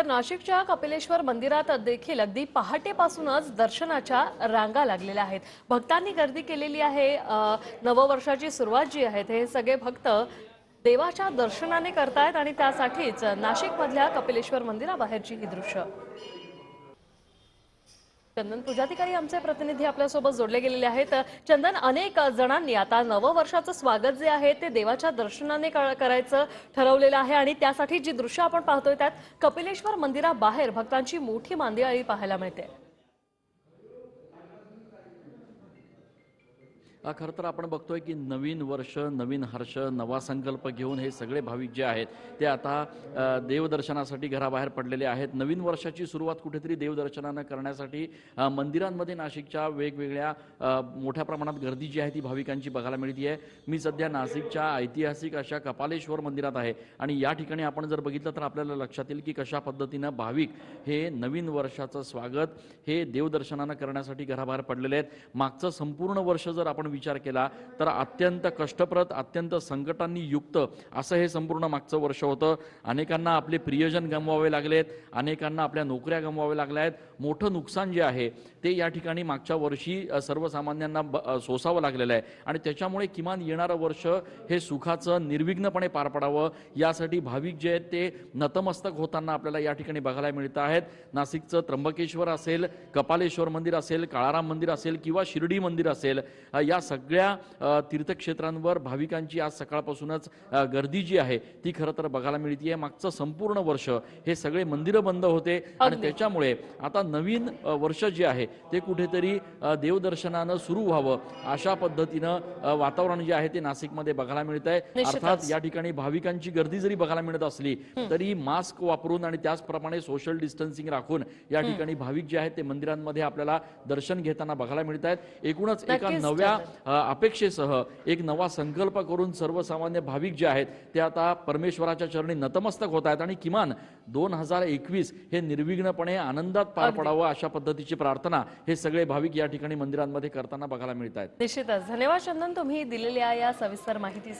तर नाशिकच्या कपिलेश्वर मंदिरात देखील अगदी पहाटेपासूनच दर्शनाच्या रांगा लागलेल्या आहेत. भक्तांनी गर्दी केलेली आहे. नववर्षाची सुरुवात जी आहे हे सगळे भक्त देवाच्या दर्शनाने करतायत आणि त्यासाठीच नाशिकमधल्या कपिलेश्वर मंदिराबाहेरची ही दृश्य. चंदन पूजाधिकारी आमचे प्रतिनिधी आपल्यासोबत जोडले गेलेले आहेत. चंदन अनेक जणांनी आता नववर्षाचं स्वागत जे आहे ते देवाच्या दर्शनाने करायचं ठरवलेलं आहे आणि त्यासाठी जी दृश्य आपण पाहतोय त्यात कपिलेश्वर मंदिराबाहेर भक्तांची मोठी मांदियाळी पाहायला मिळते. खरं तर आपण बघतोय की नवीन वर्ष नवीन हर्ष नवा संकल्प घेऊन हे सगळे भाविक जे आहेत ते आता देवदर्शनासाठी घराबाहेर पडलेले आहेत. नवीन वर्षाची सुरुवात कुठेतरी देवदर्शनानं करण्यासाठी मंदिरांमध्ये नाशिकच्या वेगवेगळ्या मोठ्या प्रमाणात गर्दी जी आहे ती भाविकांची बघायला मिळते आहे मी सध्या नाशिकच्या ऐतिहासिक अशा कपालेश्वर मंदिरात आहे आणि या ठिकाणी आपण जर बघितलं तर आपल्याला लक्षात येईल की कशा पद्धतीनं भाविक हे नवीन वर्षाचं स्वागत हे देवदर्शनानं करण्यासाठी घराबाहेर पडलेले आहेत. मागचं संपूर्ण वर्ष जर आपण विचार केला तर अत्यंत कष्टप्रद अत्यंत संकटांनी युक्त असं हे संपूर्ण मागचं वर्ष होतं. अनेकांना आपले प्रियजन गमवावे लागलेत अनेकांना आपल्या नोकऱ्या गमवाव्या लागल्या आहेत. मोठं नुकसान जे आहे ते या ठिकाणी मागच्या वर्षी सर्वसामान्यांना ब- सोसावं लागलेलं आहे. आणि त्याच्यामुळे किमान येणारं वर्ष हे सुखाचं निर्विघ्नपणे पार पडावं. यासाठी भाविक जे आहेत ते नतमस्तक होताना आपल्याला या ठिकाणी बघायला मिळत आहेत. नाशिकचं त्र्यंबकेश्वर असेल कपालेश्वर मंदिर असेल काळाराम मंदिर असेल किंवा शिर्डी मंदिर असेल या या सगळ्या तीर्थक्षेत्रांवर भाविकांची आज सकाळपासूनच गर्दी जी आहे ती खरं तर बघायला मिळते मागचं संपूर्ण वर्ष हे सगळे मंदिरं बंद होते. आणि. त्याच्यामुळे आता नवीन वर्ष जे आहे ते कुठेतरी देवदर्शनानं सुरू व्हावं. अशा पद्धतीनं वातावरण जे आहे ते नाशिकमध्ये बघायला मिळत आहे. अर्थात या ठिकाणी भाविकांची गर्दी जरी बघायला मिळत असली तरी मास्क वापरून आणि त्याचप्रमाणे सोशल डिस्टन्सिंग राखून या ठिकाणी भाविक जे आहेत ते मंदिरांमध्ये आपल्याला दर्शन घेताना बघायला मिळत आहेत एकूणच एका नव्या अपेक्षेसह एक नवा संकल्प करून सर्वसामान्य भाविक जे आहेत ते आता परमेश्वराच्या चरणी नतमस्तक होत आहेत आणि किमान दोन हजार एकवीस हे निर्विघ्नपणे आनंदात पार. पडावं अशा पद्धतीची प्रार्थना हे सगळे भाविक या ठिकाणी मंदिरांमध्ये करताना बघायला मिळत आहेत निश्चितच. धन्यवाद चंदन तुम्ही दिलेल्या या सविस्तर माहिती